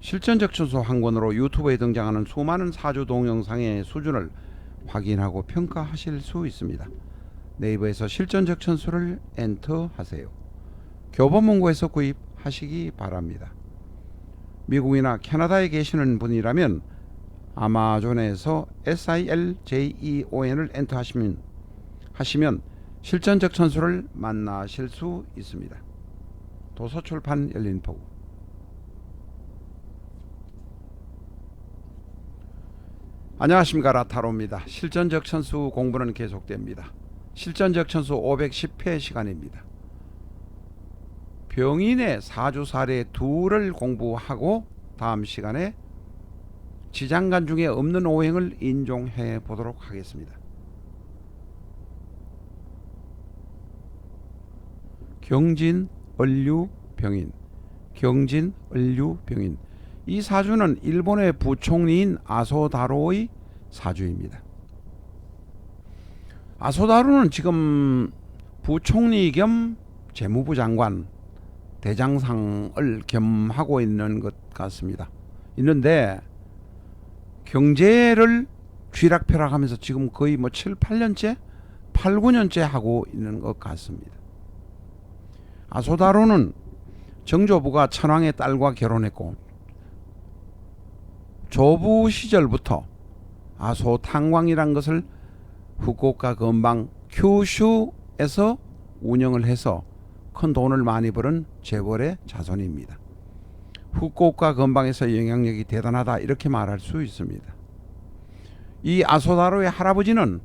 실전적천수 한 권으로 유튜브에 등장하는 수많은 사주 동영상의 수준을 확인하고 평가하실 수 있습니다. 네이버에서 실전적 천수를 엔터하세요. 교보문고에서 구입하시기 바랍니다. 미국이나 캐나다에 계시는 분이라면 아마존에서 SILJEON을 엔터하시면 하시면 실전적 천수를 만나실 수 있습니다. 도서출판 열린포구 안녕하십니까 라타로입니다. 실전적 천수 공부는 계속됩니다. 실전적 천수 510회 시간입니다. 병인의 사주 사례 둘을 공부하고 다음 시간에 지장간 중에 없는 오행을 인종해 보도록 하겠습니다. 경진 을류 병인 경진 을류 병인 이 사주는 일본의 부총리인 아소다로의 사주입니다. 아소다로는 지금 부총리 겸 재무부 장관 대장상을 겸하고 있는 것 같습니다. 있는데 경제를 쥐락펴락하면서 지금 거의 뭐 7, 8년째, 8, 9년째 하고 있는 것 같습니다. 아소다로는 정조부가 천황의 딸과 결혼했고 조부 시절부터 아소 탕광이란 것을 후쿠오카 근방 큐슈에서 운영을 해서 큰 돈을 많이 벌은 재벌의 자손입니다. 후쿠오카 근방에서 영향력이 대단하다 이렇게 말할 수 있습니다. 이 아소다로의 할아버지는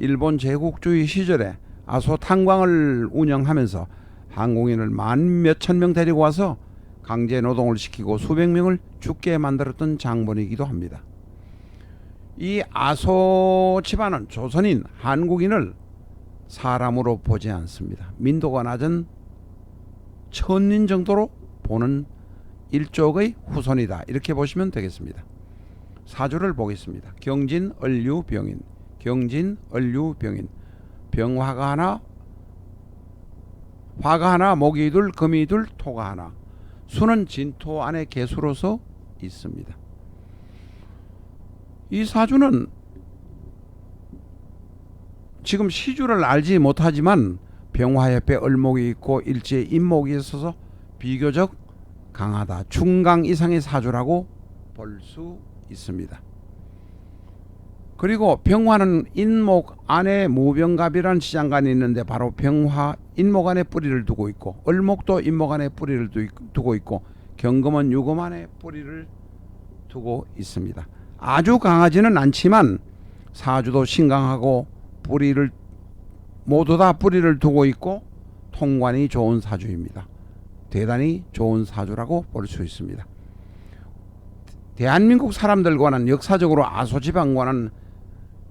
일본 제국주의 시절에 아소 탄광을 운영하면서 항공인을 만 몇천 명 데리고 와서 강제 노동을 시키고 수백 명을 죽게 만들었던 장본이기도 합니다. 이 아소 집안은 조선인 한국인을 사람으로 보지 않습니다. 민도가 낮은 천인 정도로 보는 일족의 후손이다. 이렇게 보시면 되겠습니다. 사주를 보겠습니다. 경진 을류 병인, 경진 을류 병인, 병화가 하나, 화가 하나, 목이 둘, 금이 둘, 토가 하나. 수는 진토 안에 개수로서 있습니다. 이 사주는 지금 시주를 알지 못하지만 병화 옆에 을목이 있고 일지에 인목이 있어서 비교적 강하다. 중강 이상의 사주라고 볼 수 있습니다. 그리고 병화는 인목 안에 무병갑이라는 시장관이 있는데 바로 병화 인목 안에 뿌리를 두고 있고 을목도 인목 안에 뿌리를 두고 있고 경금은 유금 안에 뿌리를 두고 있습니다. 아주 강하지는 않지만 사주도 신강하고 뿌리를 모두 다 뿌리를 두고 있고 통관이 좋은 사주입니다. 대단히 좋은 사주라고 볼 수 있습니다. 대한민국 사람들과는 역사적으로 아소지방과는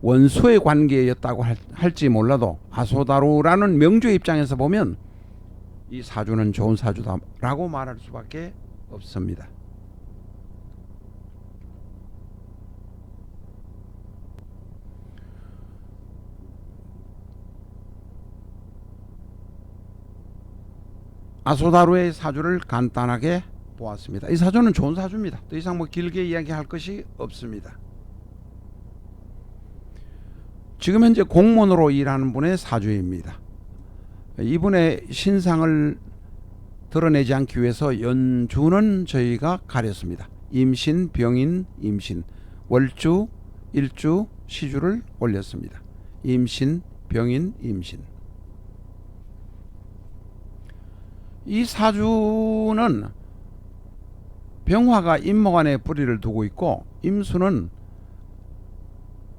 원수의 관계였다고 할 지 몰라도 아소다루라는 명주의 입장에서 보면 이 사주는 좋은 사주다라고 말할 수밖에 없습니다. 아소다루의 사주를 간단하게 보았습니다. 이 사주는 좋은 사주입니다. 더 이상 뭐 길게 이야기할 것이 없습니다. 지금 현재 공무원으로 일하는 분의 사주입니다. 이분의 신상을 드러내지 않기 위해서 연주는 저희가 가렸습니다. 임신, 병인, 임신, 월주, 일주, 시주를 올렸습니다. 임신, 병인, 임신. 이 사주는 병화가 임목 안에 뿌리를 두고 있고 임수는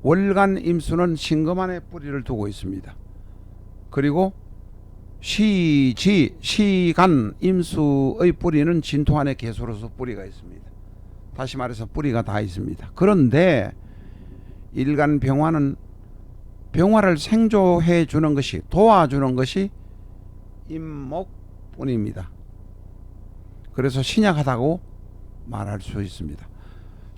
월간 임수는 신금안에 뿌리를 두고 있습니다. 그리고 시지 시간 임수의 뿌리는 진토 안에 개수로서 뿌리가 있습니다. 다시 말해서 뿌리가 다 있습니다. 그런데 일간 병화는 병화를 생조해 주는 것이 도와주는 것이 임목뿐입니다. 그래서 신약하다고 말할 수 있습니다.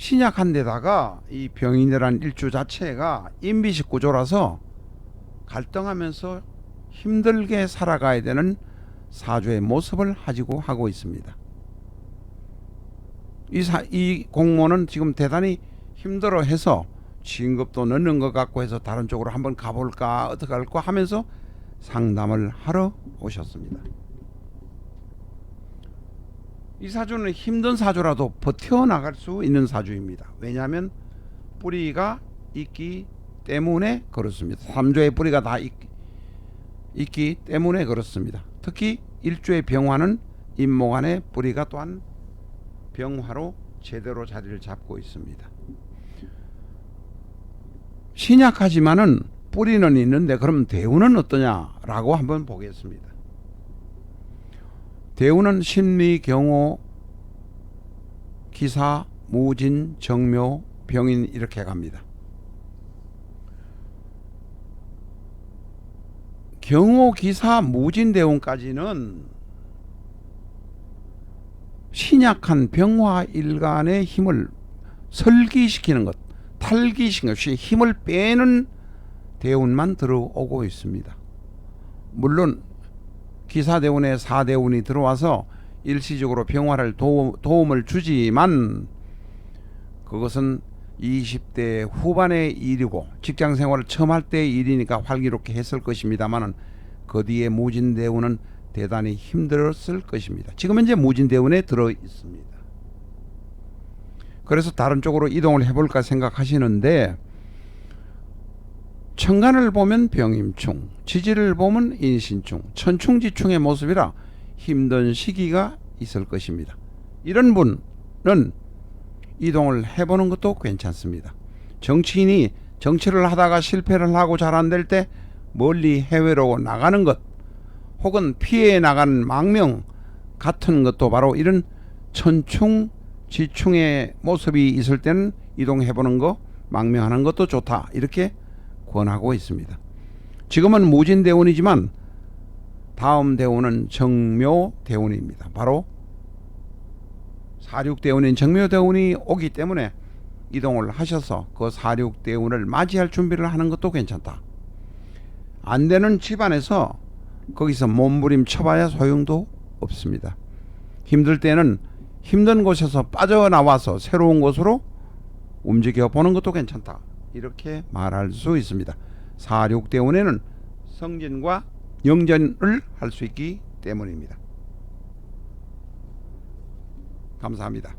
신약한 데다가 이 병인이란 일주 자체가 인비식 구조라서 갈등하면서 힘들게 살아가야 되는 사주의 모습을 가지고 하고 있습니다. 이, 사, 이 공무원은 지금 대단히 힘들어해서 진급도 넣는 것 같고 해서 다른 쪽으로 한번 가볼까 어떻게 할까 하면서 상담을 하러 오셨습니다. 이 사주는 힘든 사주라도 버텨나갈 수 있는 사주입니다. 왜냐하면 뿌리가 있기 때문에 그렇습니다. 삼조의 뿌리가 다 있, 있기 때문에 그렇습니다. 특히 일조의 병화는 임목안의 뿌리가 또한 병화로 제대로 자리를 잡고 있습니다. 신약하지만은 뿌리는 있는데 그럼 대우는 어떠냐라고 한번 보겠습니다. 대우는 심리, 경호, 기사, 무진, 정묘, 병인 이렇게 갑니다. 경호, 기사, 무진, 대운까지는 신약한 병화 일간의 힘을 설기시키는 것, 탈기시키는 것이 힘을 빼는 대운만 들어오고 있습니다. 물론 기사대운에 사대운이 들어와서 일시적으로 병화를 도움, 도움을 주지만 그것은 20대 후반의 일이고 직장 생활을 처음 할 때의 일이니까 활기롭게 했을 것입니다만은 그 뒤에 무진대운은 대단히 힘들었을 것입니다. 지금 현재 무진대운에 들어 있습니다. 그래서 다른 쪽으로 이동을 해볼까 생각하시는데 천간을 보면 병임충, 지지를 보면 인신충, 천충지충의 모습이라 힘든 시기가 있을 것입니다. 이런 분은 이동을 해보는 것도 괜찮습니다. 정치인이 정치를 하다가 실패를 하고 잘 안 될 때 멀리 해외로 나가는 것, 혹은 피해 나간 망명 같은 것도 바로 이런 천충, 지충의 모습이 있을 때는 이동해보는 거, 망명하는 것도 좋다. 이렇게 권하고 있습니다. 지금은 무진 대운이지만 다음 대운은 정묘 대운입니다. 바로 사륙 대운인 정묘 대운이 오기 때문에 이동을 하셔서 그 사륙 대운을 맞이할 준비를 하는 것도 괜찮다. 안 되는 집안에서 거기서 몸부림 쳐봐야 소용도 없습니다. 힘들 때는 힘든 곳에서 빠져나와서 새로운 곳으로 움직여 보는 것도 괜찮다. 이렇게 말할 수 있습니다. 사륙대운에는 성진과 영전을 할 수 있기 때문입니다. 감사합니다.